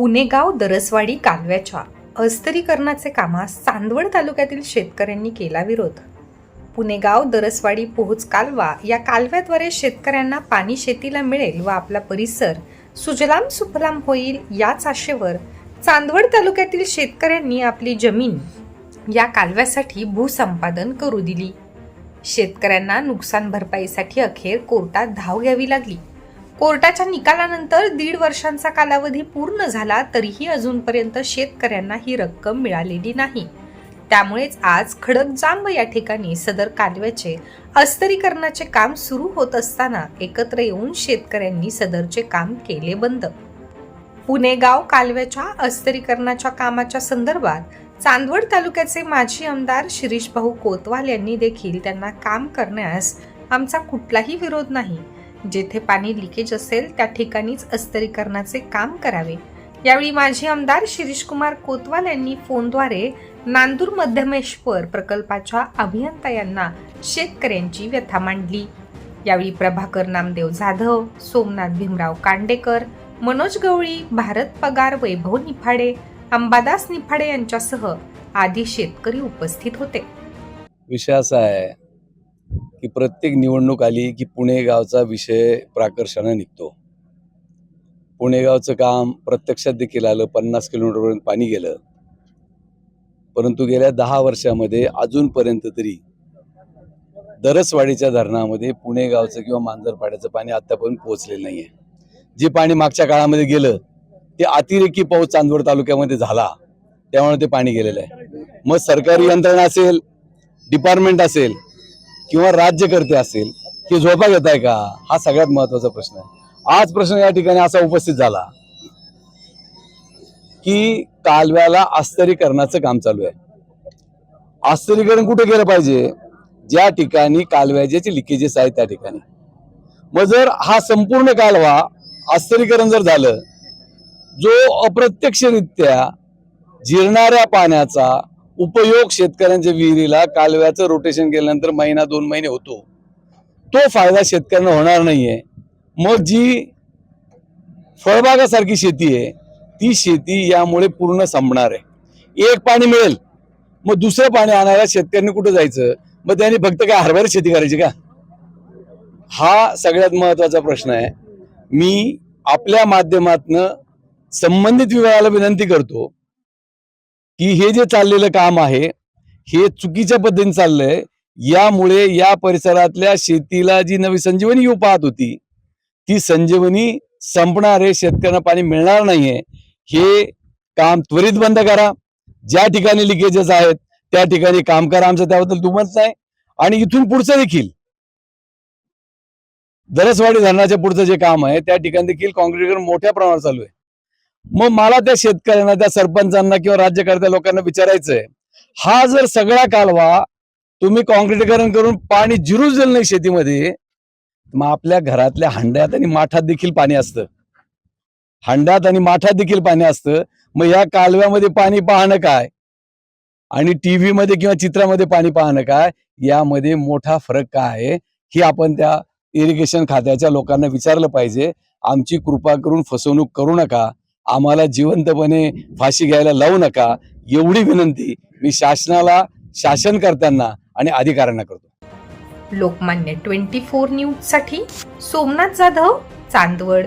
पुणेगाव दरसवाडी कालव्याच्या अस्तरीकरणाचे कामास चांदवड तालुक्यातील शेतकऱ्यांनी केला विरोध. पुणेगाव दरसवाडी पोहोच कालवा या कालव्याद्वारे शेतकऱ्यांना पाणी शेतीला मिळेल व आपला परिसर सुजलाम सुफलाम होईल याच आशेवर चांदवड तालुक्यातील शेतकऱ्यांनी आपली जमीन या कालव्यासाठी भूसंपादन करू दिली. शेतकऱ्यांना नुकसान भरपाईसाठी अखेर कोर्टात धाव घ्यावी लागली. कोर्टाच्या निकालानंतर दीड वर्षांचा कालावधी पूर्ण झाला तरीही अजूनपर्यंत शेतकऱ्यांना ही रक्कम मिळालेली नाही. त्यामुळेच आज खडकजांब या ठिकाणी सदर कालव्याचे अस्तरीकरणाचे काम सुरू होत असताना एकत्र येऊन शेतकऱ्यांनी सदरचे काम केले बंद. पुणेगाव कालव्याच्या अस्तरीकरणाच्या कामाच्या संदर्भात चांदवड तालुक्याचे माजी आमदार शिरीष भाऊ कोतवाल यांनी देखील त्यांना काम करण्यास आमचा कुठलाही विरोध नाही. जेथे पाणी लिकेज असेल त्या ठिकाणीच अस्तरीकरणाचे काम करावे. यावेळी माजी आमदार शिरीषकुमार कोतवाल यांनी फोनद्वारे नांदूर मध्यमेश्वर प्रकल्पाच्या अभियंता यांना शेतकऱ्यांची व्यथा मांडली. यावेळी प्रभाकर नामदेव जाधव सोमनाथ भीमराव कांडेकर मनोज गवळी भारत पगार वैभव निफाडे अंबादास निफाडे यांच्यासह आदी शेतकरी उपस्थित होते. विषय असा आहे. की प्रत्येक निवडणूक आली की पुणे गावचा विषय प्राकर्षानं निघतो. पुणे गावचं काम प्रत्यक्षात देखील आलं पन्नास किलोमीटरपर्यंत पाणी गेलं. परंतु गेल्या दहा वर्षामध्ये अजूनपर्यंत तरी दरसवाडीच्या धरणामध्ये पुणे गावचं किंवा मांजरपाड्याचं पाणी आतापर्यंत पोहोचलेलं नाही आहे जे पाणी मागच्या काळामध्ये गेलं ते अतिरेकी पाऊस चांदवड तालुक्यामध्ये झाला. त्यामुळे ते पाणी गेलेलं आहे. मग सरकारी यंत्रणा असेल डिपार्टमेंट असेल किंवा राज्यकर्ते असेल ते झोपा घेत आहे का? हा सगळ्यात महत्त्वाचा प्रश्न आहे. आज प्रश्न या ठिकाणी असा उपस्थित झाला की कालव्याला अस्तरीकरणाचं काम चालू आहे. अस्तरीकरण कुठे केलं पाहिजे? ज्या ठिकाणी कालव्याचे लिकेजेस आहेत त्या ठिकाणी. मग जर हा संपूर्ण कालवा अस्तरीकरण जर झालं जो अप्रत्यक्षरित्या जिरणाऱ्या पाण्याचा उपयोग शेतकऱ्यांच्या विहिरीला कालव्याचं रोटेशन केल्यानंतर महिना दोन महिने होतो. तो फायदा शेतकऱ्यांना होणार नाहीये. मग जी फळबागासारखी शेती आहे ती शेती यामुळे पूर्ण संपणार आहे. एक पाणी मिळेल मग दुसरं पाणी आणायला शेतकऱ्यांनी कुठं जायचं? मग त्यांनी फक्त काय हरभरा शेती करायची का? हा सगळ्यात महत्त्वाचा प्रश्न आहे. मी आपल्या माध्यमातनं संबंधित विभागाला विनंती करतो की हे जे चाललेलं काम आहे हे चुकीच्या पद्धतीने चाललंय यामुळे या परिसरातल्या शेतीला जी नवी संजीवनी येऊ पाहत होती ती संजीवनी संपणार आहे शेतकऱ्यांना पाणी मिळणार नाहीये. हे काम त्वरित बंद करा. ज्या ठिकाणी लिकेजेस आहेत त्या ठिकाणी काम करा. आमचं त्याबद्दल दुमत नाही. आणि इथून पुढचं देखील. दरसवाडी धरणाच्या पुढचं जे काम आहे त्या ठिकाणी देखील कॉन्क्रीटीकरण मोठ्या प्रमाणावर चालू आहे. मग मला त्या शेतकऱ्यांना त्या सरपंचांना किंवा राज्यकर्त्या लोकांना विचारायचंय हा जर सगळा कालवा तुम्ही कॉन्क्रीटीकरण करून पाणी जिरूच दिलं नाही शेतीमध्ये मग आपल्या घरातल्या हंड्यात आणि माठात देखील पाणी असतं. हंड्यात आणि माठात देखील पाणी असतं. मग या कालव्यामध्ये पाणी पाहणं काय? आणि टीव्ही मध्ये किंवा चित्रामध्ये पाणी पाहणं काय? यामध्ये मोठा फरक काय आहे? हे आपण त्या इरिगेशन खात्याच्या लोकांना विचारलं पाहिजे. आमची कृपा करून फसवणूक करू नका. आम्हाला जिवंतपणे फाशी घ्यायला लावू नका. एवढी विनंती मी शासनाला शासनकर्त्यांना आणि अधिकाऱ्यांना करतो. लोकमान्य ट्वेंटी फोर न्यूजसाठी सोमनाथ जाधव चांदवड.